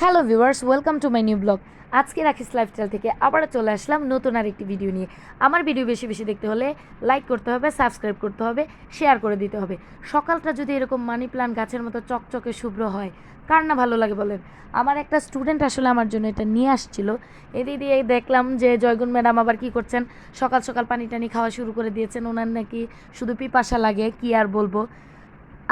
Hello viewers welcome to my new blog আজকে Rakhi's lifestyle থেকে আবারও চলে আসলাম নতুন আর একটি ভিডিও নিয়ে। আমার ভিডিও বেশি বেশি দেখতে হলে লাইক করতে হবে সাবস্ক্রাইব করতে হবে শেয়ার করে দিতে হবে। সকালটা যদি এরকম মানি প্লান্ট গাছের মতো চকচকে শুভ্র হয়, কার না ভালো লাগে বলেন? আমার একটা স্টুডেন্ট আসলে আমার জন্য এটা নিয়ে আসছিল। এদিক দিয়ে দেখলাম যে জয়গুণ ম্যাডাম আবার কি করছেন? সকাল সকাল পানি টানি খাওয়া শুরু করে দিয়েছেন। ওনার নাকি শুধু পিপাসা লাগে, কি আর বলব?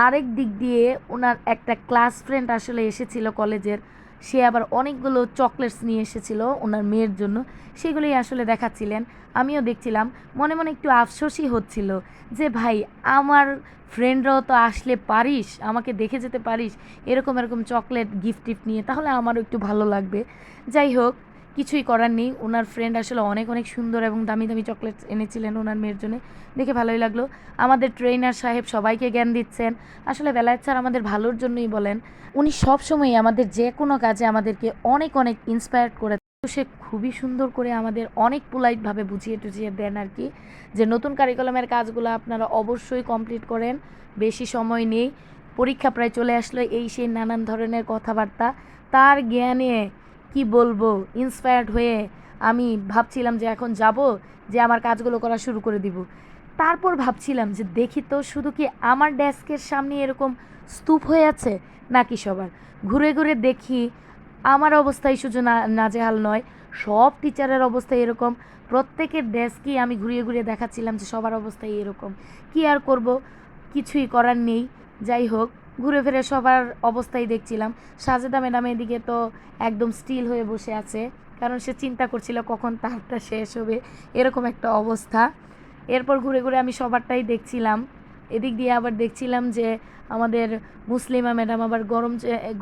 আরেক দিক দিয়ে ওনার একটা ক্লাস ফ্রেন্ড আসলে এসেছিল কলেজের সে আবার অনেকগুলো চকলেটস নিয়ে এসেছিল ওনার মেয়ের জন্য। সেগুলোই আসলে দেখাচ্ছিলেন। আমিও দেখছিলাম। মনে মনে একটু আফসোসই হচ্ছিল যে, ভাই, আমার ফ্রেন্ডরাও তো আসলে পারিস, আমাকে দেখে যেতে পারিস, এরকম এরকম চকলেট গিফট টিফট নিয়ে, তাহলে আমারও একটু ভালো লাগবে। যাই হোক কিছুই করার নেই। ওনার ফ্রেন্ড আসলে অনেক অনেক সুন্দর এবং দামি দামি চকলেট এনেছিলেন ওনার মেয়ের জন্য। দেখে ভালোই লাগল। আমাদের ট্রেনার সাহেব সবাইকে জ্ঞান দিচ্ছেন। আসলে বেলায়েত স্যার আমাদের ভালোর জন্যই বলেন, উনি সবসময় আমাদের যে কোনো কাজে আমাদেরকে অনেক অনেক ইন্সপায়ার করে তো সে খুবই সুন্দর করে আমাদের অনেক পোলাইটভাবে বুঝিয়ে টুঝিয়ে দেন আর কি, যে নতুন কারিকুলামের কাজগুলো আপনারা অবশ্যই কমপ্লিট করেন, বেশি সময় নেই। পরীক্ষা প্রায় চলে আসলো, এই সেই নানান ধরনের কথাবার্তা। তার জ্ঞানে কি বলব? ইন্সপায়ার্ড হয়ে আমি ভাবছিলাম যে এখন যাব, যে আমার কাজগুলো করা শুরু করে দিব। তারপর ভাবছিলাম যে দেখি তো শুধু কি আমার ডেস্কের সামনে এরকম স্তূপ হয়ে আছে, নাকি সবার? ঘুরে ঘুরে দেখি আমার অবস্থাই শুধু না, নাজেহাল নয়, সব টিচারের অবস্থা এরকম। প্রত্যেকের ডেস্কই আমি ঘুরিয়ে ঘুরিয়ে দেখাচ্ছিলাম যে সবার অবস্থাই এরকম। কি আর করব? কিছুই করার নেই। যাই হোক ঘুরে ফিরে সবার অবস্থাই দেখছিলাম। সাজেদা ম্যাডাম এদিকে তো একদম স্টিল হয়ে বসে আছে, কারণ সে চিন্তা করছিল কখন তারটা শেষ হবে, এরকম একটা অবস্থা। এরপর ঘুরে ঘুরে আমি সবারটাই দেখছিলাম। এদিক দিয়ে আবার দেখছিলাম যে আমাদের মুসলিমা ম্যাডাম আবার গরম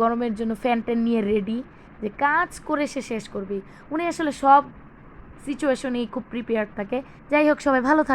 গরমের জন্য ফ্যান ট্যান নিয়ে রেডি যে কাজ করে সে শেষ করবে উনি আসলে সব সিচুয়েশনেই খুব প্রিপেয়ার থাকে। যাই হোক, সবাই ভালো থাকে